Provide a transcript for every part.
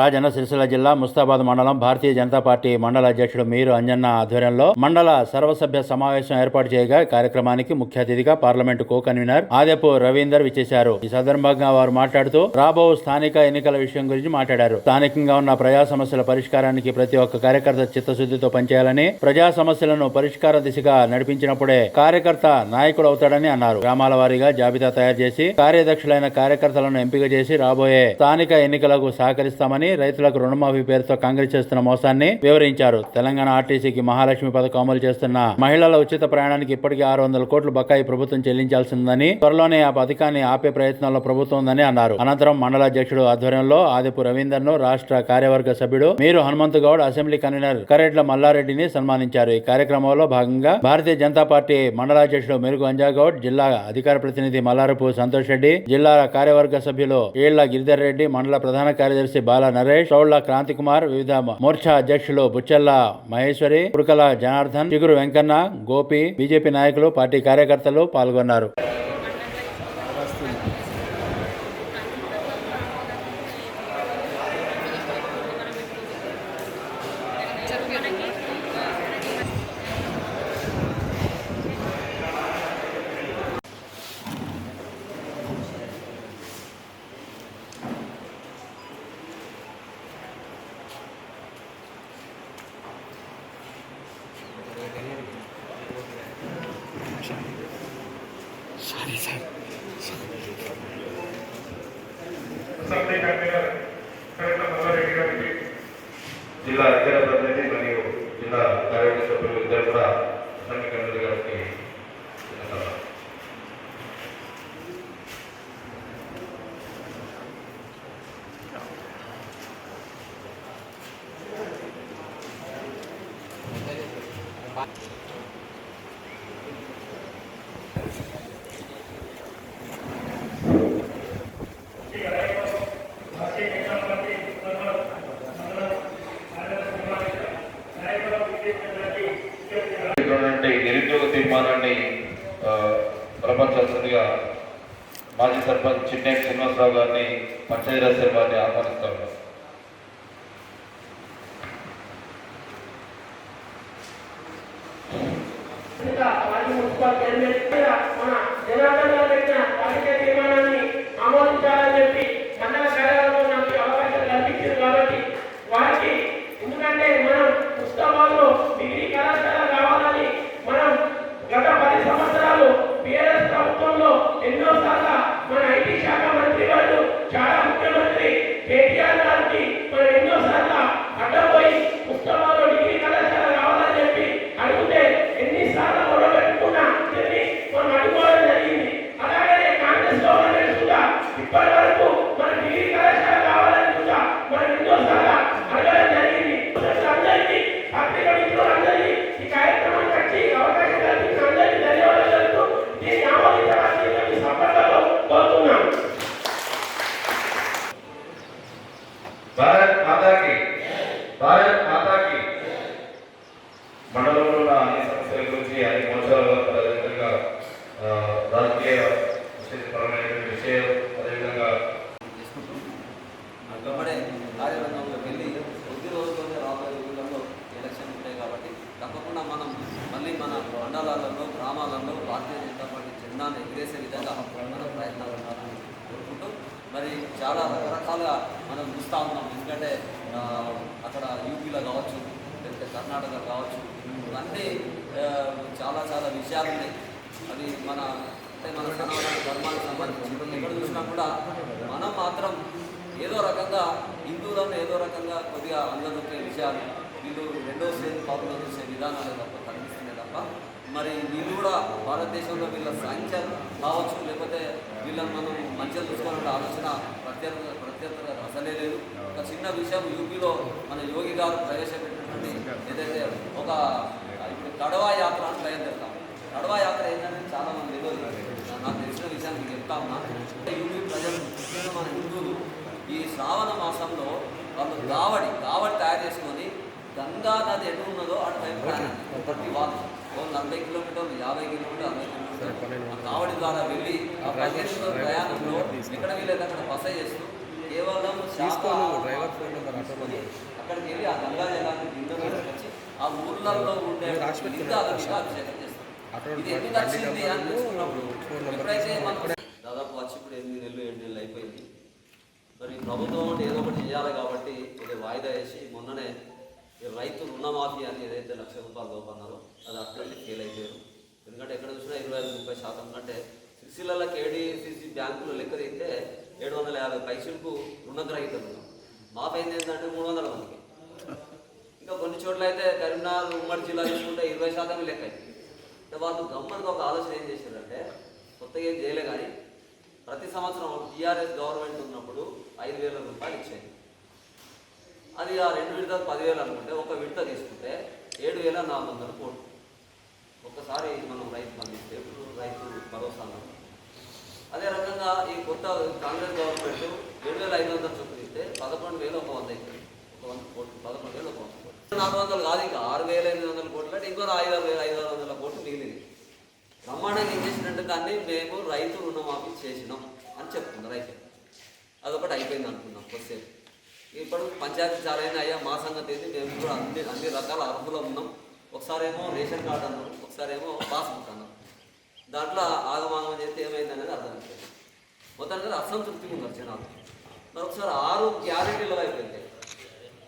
రాజన్న సిరిసిల్ల జిల్లా ముస్తాబాద్ మండలం భారతీయ జనతా పార్టీ మండల అధ్యక్షుడు మీరు అంజన్న ఆధ్వర్యంలో మండల సర్వసభ్య సమావేశం ఏర్పాటు చేయగా కార్యక్రమానికి ముఖ్య అతిథిగా parliament co convener Adepu Ravinder విచ్చేశారు. ఈ సందర్భంగా వారు మాట్లాడుతూ రాబో స్థానిక ఎన్నికల విషయం గురించి మాట్లాడారు. స్థానికంగా ఉన్న ప్రజా సమస్యల పరిష్కారానికి ప్రతి ఒక్క కార్యకర్త చిత్తశుద్ధితో పనిచేయాలని ప్రజా సమస్యలను పరిష్కార దిశగా నడిపించినప్పుడే కార్యకర్త నాయకుడు అవుతాడని అన్నారు. గ్రామాల వారీగా జాబితా తయారు చేసి కార్యదక్షులైన కార్యకర్తలను ఎంపిక చేసి రాబోయే స్థానిక ఎన్నికలకు సహకరిస్తామని రైతులకు రుణమాఫీ పేరుతో కాంగ్రెస్ చేస్తున్న మోసాన్ని వివరించారు. తెలంగాణ ఆర్టీసీకి మహాలక్ష్మి పథకం అమలు చేస్తున్న మహిళల ఉచిత ప్రయాణానికి ఇప్పటికే ఆరు వందల కోట్లు బకాయి ప్రభుత్వం చెల్లించాల్సిందని త్వరలోనే ఆ పథకాన్ని ఆపే ప్రయత్నంలో ప్రభుత్వం ఉందని అన్నారు. అనంతరం మండల అధ్యక్షుడు ఆధ్వర్యంలో ఆదిపు రవీందర్ను రాష్ట్ర కార్యవర్గ సభ్యుడు మీరు హనుమంత్ గౌడ్ అసెంబ్లీ కన్వీనర్ కరెడ్ల మల్లారెడ్డిని సన్మానించారు. ఈ కార్యక్రమంలో భాగంగా భారతీయ జనతా పార్టీ మండలాధ్యక్షుడు మెరుగు అంజాగౌడ్ జిల్లా అధికార ప్రతినిధి మల్లారపు సంతోష్ రెడ్డి జిల్లా కార్యవర్గ సభ్యులు ఏళ్ళ గిరిధర్ రెడ్డి మండల ప్రధాన కార్యదర్శి బాల నరేష్ చౌళ్ళ క్రాంతికుమార్ వివిధ మోర్చా అధ్యక్షులు బుచ్చెల్ల మహేశ్వరి పురుకల జనార్దన్ చిగురు వెంకన్న గోపి బీజేపీ నాయకులు పార్టీ కార్యకర్తలు పాల్గొన్నారు. జిల్లా అధికార ప్రతినిధి మరియు జిల్లా కార్యవర్గ సభ్యులు ఇద్దరు కూడా అసెంబ్లీ కన్వీనర్ గారికి ధన్యవాదాలు. ఉన్నటువంటి నిరుద్యోగ తీర్మానాన్ని ఆ, బలపరచాల్సిందిగా మాజీ సర్పంచ్ చిన్నేటి శ్రీనివాసరావు గారిని పంచాయతీరాజ్ శాఖ వారిని ఆహ్వానిస్తాను ఇంకా వారి మున్సిపల్ చైర్మన్ మీద మన జనార్దన్ గారు పెట్టిన వాణిజ్య తీర్మానాన్ని ఆమోదించాలని చెప్పి శ్రీనివాసరావు గారిని నాకు అవకాశం వారిని కాబట్టి వారికి ఎందుకంటే మనం ఉత్సవాల్లో డిగ్రీ కళాశాల భారత్ మాతాకి మండలంలో ఉన్న అన్ని సమస్యల గురించి అన్ని అదేవిధంగా ఆ, రాజకీయ విషయం అదేవిధంగా వెంబడే కార్యరంగంలోకి వెళ్ళి కొద్ది రోజుల్లోనే రాబోయే ఎలక్షన్ ఉంటాయి కాబట్టి తప్పకుండా మనం మళ్ళీ మన మండలాలలో గ్రామాలలో భారతీయ జనతా పార్టీ జెండాను ఎగిరేసే విధంగా మన ప్రయత్నాలు ఉండాలని కోరుకుంటూ మరి చాలా రకరకాలుగా మనం చూస్తూ ఉన్నాం. ఎందుకంటే అక్కడ యూపీలో కావచ్చు లేకపోతే కర్ణాటక కావచ్చు అన్నీ చాలా చాలా విషయాలు ఉన్నాయి. అవి మన అంటే మన సనాతన ధర్మానికి సంబంధించి. ఎక్కడ చూసినా కూడా మనం మాత్రం ఏదో రకంగా హిందువులను ఏదో రకంగా కొద్దిగా అందదొక్కే విషయాలు వీళ్ళు రెండో శ్రేణి పౌరులు చూసే విధానాలే తప్ప కనిపిస్తున్నాయి తప్ప మరి వీళ్ళు కూడా భారతదేశంలో వీళ్ళ సంఖ్య కావచ్చు లేకపోతే వీళ్ళని మనం మంచిగా చూసుకోవాలంటే ఆలోచన ప్రత్యేక ప్రత్యేకత అసలే లేదు. ఒక చిన్న విషయం యూపీలో మన యోగి గారు ప్రవేశపెట్టినటువంటి ఏదైతే ఒక ఇప్పుడు కడవా యాత్ర అని బయలుదేరుతాం కడవా యాత్ర ఏంటంటే చాలా మంది తెలియదు నాకు తెలిసిన విషయాన్ని మీకు చెప్తా ఉన్నా. యూపీ ప్రజలు ముఖ్యంగా మన హిందువులు ఈ శ్రావణ మాసంలో వాళ్ళు గావడి గావడి తయారు చేసుకొని గంగా నది ఎటు ఉన్నదో అటు ప్రయాణం. ప్రతి వాళ్ళు నలభై కిలోమీటర్లు యాభై కిలోమీటర్లు అరవై కిలోమీటర్లు కావడి ద్వారా వెళ్ళి ఆ రోజుల ప్రయాణంలో ఎక్కడ వీలేదు అక్కడ బస చేస్తూ కేవలం డ్రైవర్ ఫోన్ నెంబర్ అక్కడికి వెళ్ళి ఆ గంగా జలాన్ని వచ్చి ఆ ఊర్లలో ఉండే అభిషేకం ఇది ఎందుకు వచ్చింది అని ఎప్పుడైతే దాదాపు వచ్చి ఇప్పుడు ఎనిమిది నెలలు ఏడు నెలలు అయిపోయింది. మరి ప్రభుత్వం ఏదో ఒకటి చేయాలి కాబట్టి ఇది వాయిదా వేసి మొన్ననే రైతు రుణమాఫీ అని ఏదైతే లక్ష రూపాయలు లోపన్నారో అది అట్లనే ఫెయిల్ అయిపోయారు. ఎందుకంటే ఎక్కడ చూసినా ఇరవై ఐదు ముప్పై శాతం కంటే సిరిసిల్ల కేడీసీసీ బ్యాంకులో లెక్క తీస్తే ఏడు వందల యాభై పైసలకు రుణగ్రహీతలు ఉన్నాం మాఫీ అయింది ఏంటంటే మూడు వందల మందికి. ఇంకా కొన్ని చోట్ల అయితే కరీంనగర్ ఉమ్మడి జిల్లా చూసుకుంటే ఇరవై శాతం లెక్క అయింది. అంటే వాళ్ళు గమ్మనికి ఒక ఆలోచన ఏం చేశారంటే కొత్తగా ఏం చేయలే కానీ ప్రతి సంవత్సరం టీఆర్ఎస్ గవర్నమెంట్ ఉన్నప్పుడు ఐదు వేల రూపాయలు ఇచ్చేది. అది ఆ రెండు విడతలు పదివేలు అనుకుంటే ఒక విడత తీసుకుంటే ఏడు వేల నాలుగు వందల కోట్లు. ఒక్కసారి మనం రైతు పండిస్తే ఇప్పుడు రైతు భరోసా అన్నాం. అదే రకంగా ఈ కొత్త కాంగ్రెస్ గవర్నమెంట్ ఏడు వేల ఐదు వందలు చొప్పున ఇస్తే పదకొండు వేలు ఒక వంద అవుతుంది ఒక వంద కోట్లు పదకొండు వేలు ఒక వంద కోట్లు. నాలుగు వందలు కాదు ఇంకా ఆరు వేల ఎనిమిది వందల కోట్లు అంటే ఇంకో ఐదు ఆరు వేల ఐదు ఆరు వందల కోట్లు మిగిలింది. బ్రహ్మాండంగా ఏం చేసినట్టు దాన్ని మేము రైతు రుణమాఫీ చేసినాం అని చెప్తుంది రైతు. అదొకటి అయిపోయింది అనుకున్నాం కొద్దిసేపు. ఇప్పుడు పంచాయతీ చాలా అయినా అయ్యా మా సంగతి ఏంటి మేము కూడా అన్ని అన్ని రకాల అర్హులు ఉన్నాం. ఒకసారి ఏమో రేషన్ కార్డు అన్నాం ఒకసారి ఏమో పాస్బుక్ అన్నాం దాంట్లో ఆగమాగం చేస్తే ఏమైంది అనేది అర్థమైపోయింది మొత్తానికి అసంతృప్తిగా ఉన్నారు జనాలు. మరి ఒకసారి ఆరు గ్యారెంటీల వెళ్తే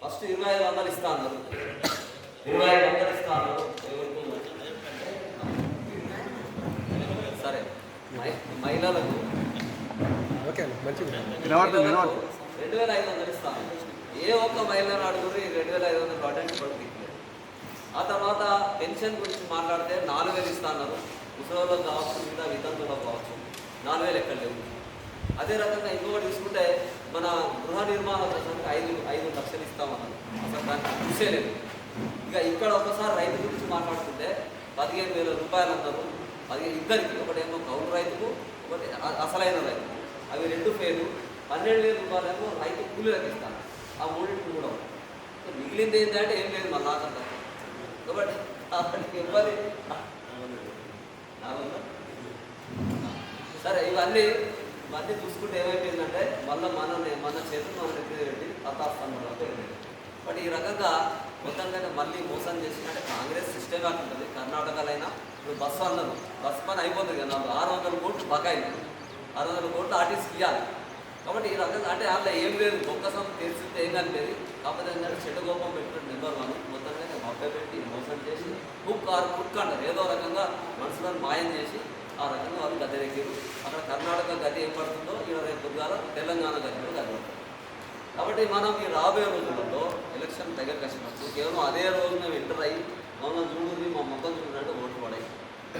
ఫస్ట్ ఇరవై ఐదు వందలు ఇస్తా అన్నారు. ఇరవై ఐదు వందలు ఇస్తా అన్నారు. ఎవరికో సరే. మహి- మహిళలకు రెండు వేల ఐదు వందలు ఇస్తాను. ఏ ఒక్క మహిళను అడుగురి రెండు వేల ఐదు వందలు అటెండ్ పడుతుంది ఆ తర్వాత పెన్షన్ గురించి మాట్లాడితే నాలుగు వేలు ఇస్తాన్నారు. ముసలిలో కావచ్చు మిగతా వితంతులో కావచ్చు నాలుగు వేలు ఎక్కడ లేవు. అదే రకంగా ఇంకొకటి తీసుకుంటే మన గృహ నిర్మాణ దశకు ఐదు ఐదు లక్షలు ఇస్తామన్నారు. అసలు దానికి చూసే లేదు. ఇక ఇక్కడ ఒకసారి రైతు గురించి మాట్లాడుతుంటే పదిహేను వేల రూపాయలు అందరూ పదిహేను ఇద్దరికి ఒకటేమో కౌలు రైతుకు ఒకటి అసలైన రైతు అవి రెండు ఫెయిలు పన్నెండు వేల రూపాయలకు రైతు కూలీలకు ఇస్తాను ఆ మూడింటికి కూడా ఉంది. మిగిలింది ఏంటంటే ఏం లేదు మళ్ళా నాకంతా కాబట్టి ఇవ్వాలి సరే ఇవన్నీ ఇవన్నీ చూసుకుంటే ఏమైపోయిందంటే మళ్ళీ మన మన చేతులు మన దగ్గర పెట్టి అతాస్థానంలోకి బట్ ఈ రకంగా మొత్తంగా మళ్ళీ మోసం చేసినట్టే కాంగ్రెస్ సిస్టమే ఉంటుంది కర్ణాటకలో అయినా ఇప్పుడు బస్సు అన్నారు. బస్ పని అయిపోతుంది కదా. నాకు ఆరు వందల కోట్లు బకాయి ఆరు వందల కోట్లు ఆర్టీసీకి ఇవ్వాలి కాబట్టి ఈ రకంగా అంటే అందులో ఏం లేదు. బొక్కసం తెలిసింది ఏం కనిపేది కాకపోతే ఏంటంటే చెడ్డగోపం పెట్టిన నెంబర్ వన్ మొత్తంగా నేను మభ్య పెట్టి మోసం చేసి కుక్ ఆర్ కుక్ అంటారు. ఏదో రకంగా మనుషులను మాయం చేసి ఆ రకంగా వాళ్ళు గద్దె ఎక్కారు అక్కడ కర్ణాటక గది ఏం పడుతుందో ఇక్కడ రేపు పొద్దుగాల తెలంగాణ గది కూడా గది కాబట్టి మనం ఈ రాబోయే రోజులలో ఎలక్షన్ దగ్గర కష్టపడుతూ కేవలం అదే రోజున ఎంటర్ అయ్యి మమ్మల్ని చూడుంది మా మొక్కలు చూడినట్టు ఓటు పడాయి.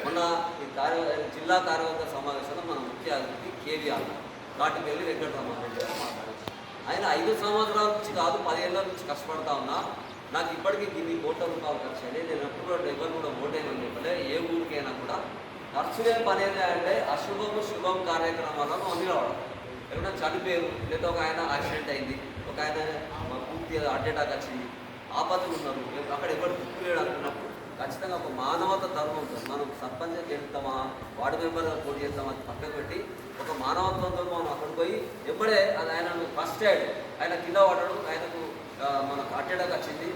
మొన్న ఈ కార్య జిల్లా కార్యవర్గ సమావేశంలో మన ముఖ్య అతిథి కేవీఆర్ వాటికి వెళ్ళి వెంకటరామారెడ్డి గారు మాట్లాడారు. ఆయన ఐదు సంవత్సరాల నుంచి కాదు పదేళ్ళ నుంచి కష్టపడతా ఉన్నా నాకు ఇప్పటికీ దీన్ని కోట్ల రూపాయలు ఖర్చు నేను ఎప్పుడు కూడా ఎవరు కూడా ఓటేయమని చెప్పలే. ఏ ఊరికైనా కూడా ఖర్చు లేని పని ఏంటి అంటే అశుభము శుభం కార్యక్రమాలను అన్ని రావడం ఎప్పుడైనా చనిపోయారు లేదా ఒక ఆయన యాక్సిడెంట్ అయింది ఒక ఆయన పూర్తి అడ్డటాక్ వచ్చింది ఆపదలు ఉన్నారు అక్కడ ఎవరు గుర్తులేడు అనుకున్నప్పుడు ఖచ్చితంగా ఒక మానవత ధర్మం ఉంటుంది. మనం సర్పంచ్ చేస్తామా వార్డు మెంబర్గా పోటీ చేస్తామా అని పక్కకు పెట్టి ఒక మానవత్వంతో మనం అక్కడికి పోయి ఎప్పుడే అది ఆయన ఫస్ట్ ఎయిడ్ ఆయన కింద పడడం ఆయనకు మనకు హార్ట్ అటాక్ వచ్చింది.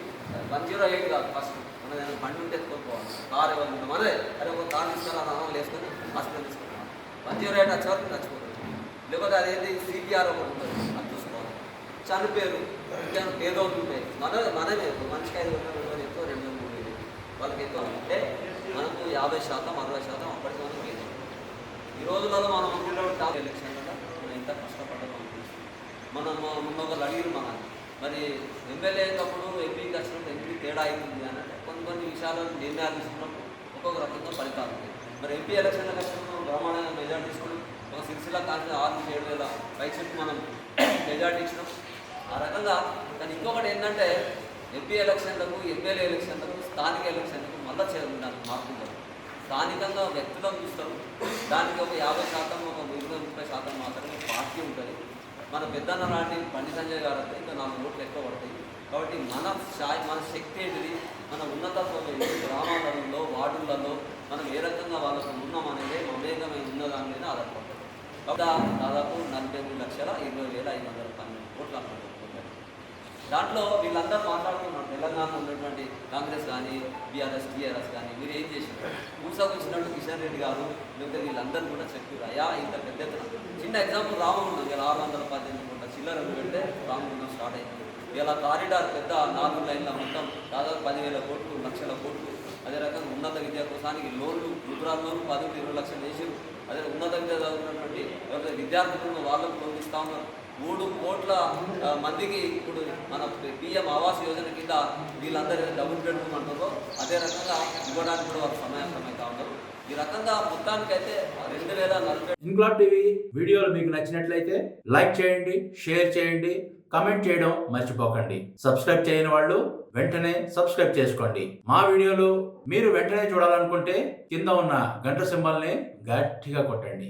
వన్ జీరో ఎయిట్ కాదు ఫస్ట్ మన ఆయన బండి ఉంటే ఎత్తుకోవాలి కార్ ఎవరు మనదే అరే ఒక కార్ తీసుకురా అన్నం వేసుకొని హాస్పిటల్ తీసుకుంటాం వన్ జీరో ఎయిట్ వచ్చే వరకు చచ్చిపోతుంది లేకపోతే అదేంటి? సిపిఆర్ ఒకటి ఉంటుంది. అది చూసుకోవాలి. చనిపోయారు. ఇంకా పేదోళ్ళు ఉంటాయి. మన మనమే. మనిషికి ఐదు వందల ఎక్కువ రెండు వాళ్ళకి ఎక్కువ అంటే మనకు యాభై శాతం అరవై శాతం అప్పటికి మనం లేదు. ఈ రోజులలో మనం అనుకుంటాం టాప్ ఎలక్షన్లలో మనం ఎంత కష్టపడ్డాం అనిపిస్తుంది మనం మొన్న ఒకరు అడిగిరు మరి ఎమ్మెల్యే అయినప్పుడు ఎంపీకి వచ్చినప్పుడు ఎంపీ తేడా అవుతుంది అని అంటే కొన్ని కొన్ని విషయాలను నిర్ణయాలు తీసుకున్నప్పుడు ఒక్కొక్క రకంగా ఫలితాలు ఉంటాయి మరి ఎంపీ ఎలక్షన్లకు వచ్చినప్పుడు బ్రహ్మాండంగా మెజార్టీ తీసుకుని ఒక సిరిసిల్ల కాల్సిన ఆరు ఏడు వేల పైసెట్ మనం మెజార్టీ ఇచ్చినాం. ఆ రకంగా కానీ ఇంకొకటి ఏంటంటే ఎంపీ ఎలక్షన్లకు ఎమ్మెల్యే ఎలక్షన్లకు స్థానిక ఎలక్షన్కి మళ్ళీ మళ్ళీ చేయడానికి మార్పు స్థానికంగా వ్యక్తులను చూస్తారు దానికి ఒక యాభై శాతం ఒక ఇరవై ముప్పై శాతం మాత్రమే పార్టీ ఉంటుంది. మన పెద్దన్న లాంటి బండి సంజయ్ గారు అంటే ఇంకా నాలుగు ఓట్లు ఎక్కువ పడతాయి. కాబట్టి మన స్థాయి మన శక్తి ఏంటిది? మన ఉన్నతత్వం ఏంటి? గ్రామాలలో వార్డులలో మనం ఏ రకంగా వాళ్ళకు ఉన్నామనేది మమేకమై ఉన్నదాని మీద ఆధారపడుతుంది. దాదాపు నలభై మూడు లక్షల ఇరవై వేల ఐదు వందల పన్నెండు కోట్లు అనుకుంటున్నారు దాంట్లో వీళ్ళందరూ మాట్లాడుతున్నారు తెలంగాణలో ఉన్నటువంటి కాంగ్రెస్ కానీ బీఆర్ఎస్ టీఆర్ఎస్ కానీ మీరు ఏం చేశారు? కూర్చోకొచ్చినట్టు కిషన్ రెడ్డి గారు లేకపోతే వీళ్ళందరూ కూడా చెప్పారు. అయ్యా ఇంత పెద్ద చిన్న ఎగ్జాంపుల్ రామగుండం ఇలా ఆరు వందల పద్దెనిమిది కూడా చిల్లర పెడితే రామగుండం స్టార్ట్ అయింది. ఇలా కారిడార్ పెద్ద నాలుగు లైన్ల మొత్తం దాదాపు పదివేల కోట్లు లక్షల కోట్లు. అదే రకంగా ఉన్నత విద్యా కోసానికి లోన్లు ముద్రా లోన్లు పది ఇరవై లక్షలు వేసారు అదే ఉన్నత విద్య చదువుతున్నటువంటి ఎవరైతే విద్యార్థులను వాళ్ళకు లోన్ ఇస్తా ఉన్నారు. మూడు కోట్ల మందికి ఇప్పుడు మన పిఎం ఆవాస్ యోజన కింద వీళ్ళందరూ డబుల్ బెడ్రూమ్ అంటారో అదే రకంగా ఇవ్వడానికి కూడా సమయం సమాయత్తమవుతా ఉన్నారు. ఈ రకంగా మొత్తానికైతే రెండు వేల నలభై ఇంగ్లాడ్ టీవీ వీడియోలు మీకు నచ్చినట్లయితే లైక్ చేయండి షేర్ చేయండి కమెంట్ చేయడం మర్చిపోకండి. సబ్స్క్రైబ్ చేయని వాళ్ళు వెంటనే సబ్స్క్రైబ్ చేసుకోండి. మా వీడియోలు మీరు వెంటనే చూడాలనుకుంటే కింద ఉన్న గంట సింబల్ని గట్టిగా కొట్టండి.